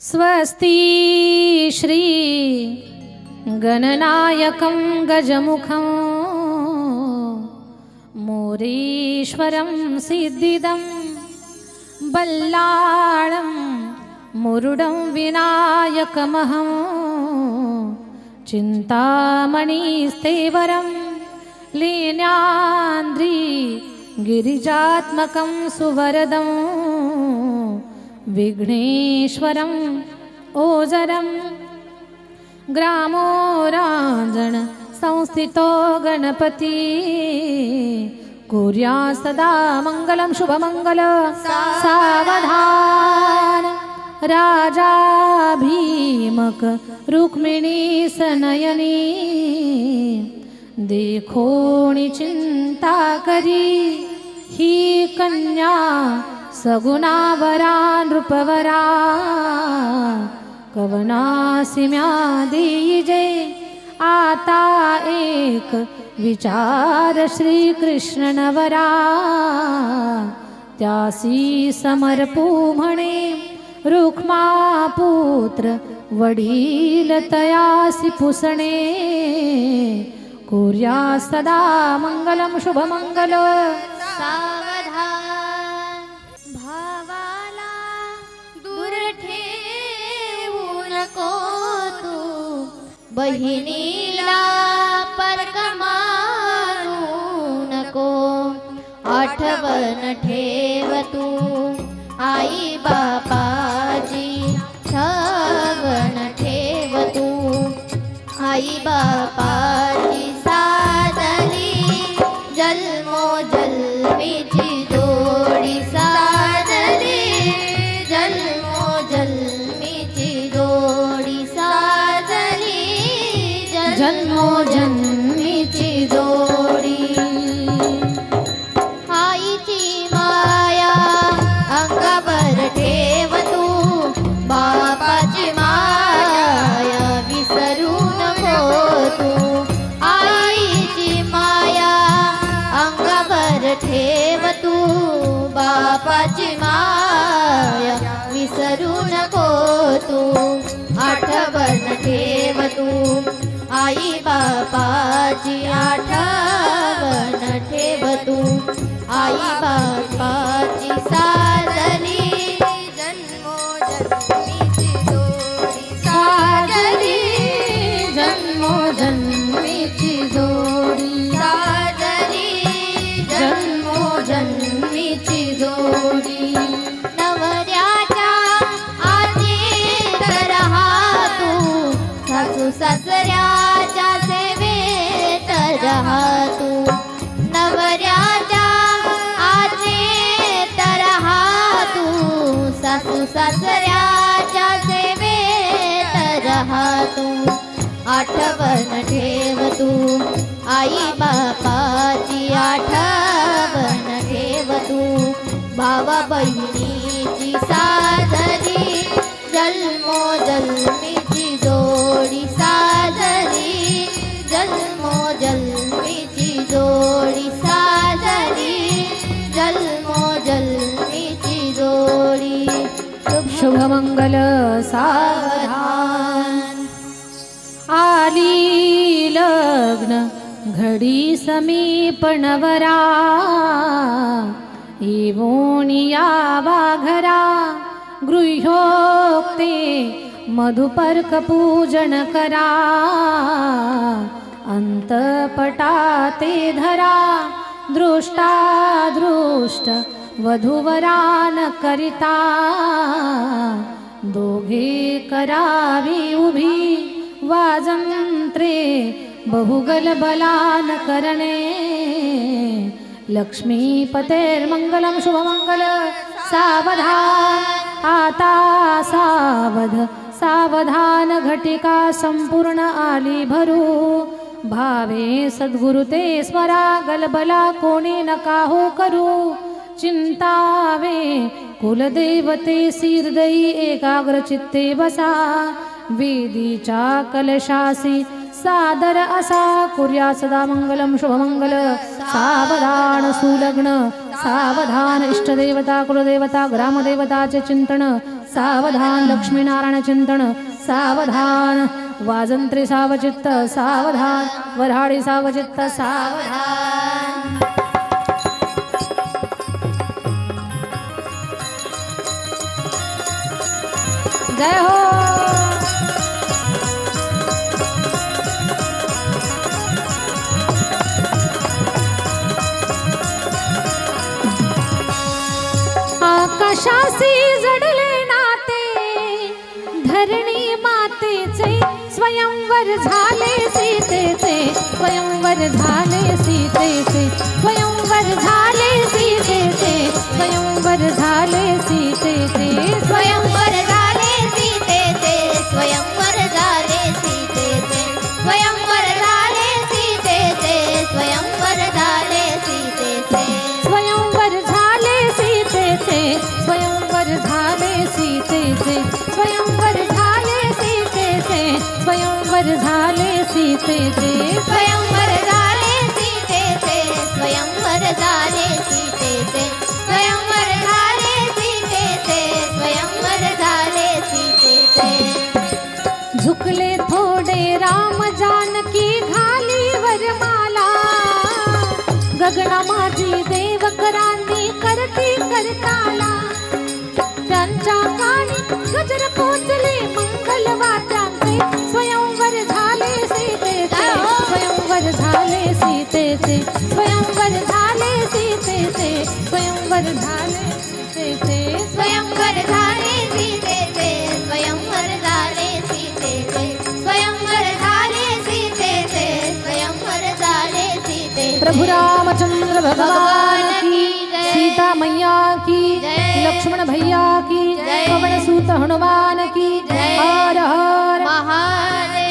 स्वस्ति श्री गणनायकं गजमुखं मोरेश्वरं सिद्धिदं बल्लाळं मुरुडं विनायकमहं चिन्तामणिस्तेवरं लीन्यान्द्रि गिरिजात्मकं सुवरदं विघ्नेश्वरम् ओजरं ग्रामो राजन संस्थितो गणपति। कुर्या सदा मङ्गलं शुभमङ्गल। सावधान। राजा भीमक रुक्मिणी सनयनी। देखोणी चिंता करी। ही कन्या सगुणावरा नृपवरा कवनासिम्या देईजे आता एक विचार श्रीकृष्ण नवरा त्यासी समर्पू म्हणे रुक्मा पुत्र वडील तयासी पुसणे. कोर्या सदा मंगलम शुभमंगल. बहिणीला परकमानू नको. आठवण ठेव तू आई बापाजी ठवण ठेव तू. आई बापा जन्मो जन्मीची जोडी. आईची माया अंगावर ठेव तू बापाची माया विसरू नको तू. आईची माया अंगावर ठेव तू बापाची माया बापाची आठवण ठेव तू. आई बा आठवण ठेव तू. आई बापाची आठवण ठेव तू. भावा बहिणीची साजरी जन्मो जन्मीची जोडी साजरी जन्मो जन्मीची जोडी साजरी जन्मो जन्मीची जोडी. शुभ शुभमंगल सावधान झाली लग्न घडी समीपणवरा इवोनिया वाघरा गृह्योक्ते मधुपर्क पूजन करा अंतपटा ते धरा दृष्टा दृष्ट वधूवरान करिता दोघे करावी उभी वाजंत्रे बहुगल बलान करणे. लक्ष्मीपतेर्मङ्गलं शुभमङ्गल सावधान. आता सावध सावधान घटिका संपूर्ण आली भरू. भावे सद्गुरु ते स्मरा गलबला कोणी नका हो करू. चिंतावे कुलदेवते सिरदई एकाग्र चित्ते बसा. वेदीच्या कलशासी सादर असा कुर्या सदा मंगलम शुभमंगल सावधान सुलग्न सावधान इष्टदेवता कुलदेवता ग्रामदेवताचे चिंतन सावधान लक्ष्मीनारायण चिंतन सावधान वाजंत्री सावचित्त सावधान वऱ्हाडी सावचित्त सावधान. जय हो! स्वयंवर झाले सीतेचे स्वयंवर झाले सीतेचे स्वयंवर झाले सीतेचे स्वयंवर झाले सीतेचे स्वयंवर झाले सीतेचे स्वयंवर झाले सीतेचे स्वयंवर झाले सीतेचे स्वयंवर झाले सीतेचे स्वयंवर झाले सीतेचे स्वयंवर झाले सीतेचे स्वयंवर झाले स्वयंवर झाले सीतेचे स्वयंवर झाले सीतेचे स्वयंवर झाले सीतेचे स्वयंवर झाले सीतेचे स्वयंवर झाले सीतेचे झुकले थोडे राम जानकी घाली वरमाला गगना माझी देवकरांनी करती करताला. त्यांच्या कानी गजर पोचले प्रभु रामचंद्र भगवान की सीता मैया की लक्ष्मण भैया की पवन सूत हनुमान की हर हर। महादेव।